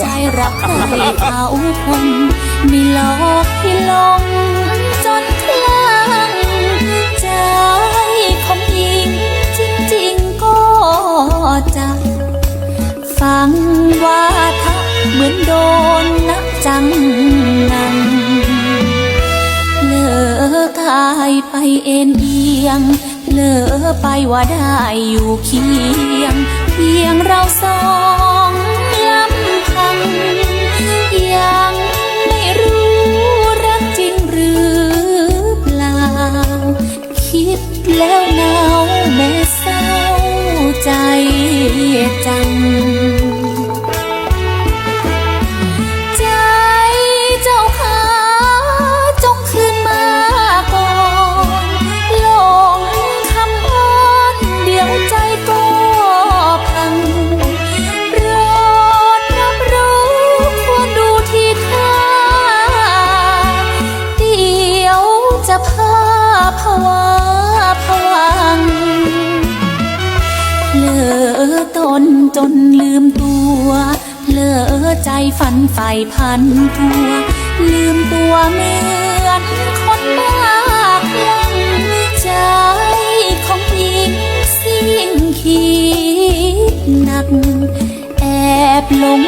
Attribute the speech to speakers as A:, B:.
A: ใจรักใครเขาคนไม่หลอกให้หลง ฟังว่าทักเหมือนโดนนักจังงังเลิกกายไปเอ็นเอียงเลิกไปว่าได้อยู่เคียง เพียงเราสองลำพัง ยังไม่รู้รักจริงหรือเปล่า คิดแล้วหนาวแม่เศร้าใจ เลอตนจนลืมตัวเลอใจฝันใฝ่พันทัว ลืมตัวเหมือนคนบ้าคลั่งใจของหญิงสิ่งคิดหนัก แอบลง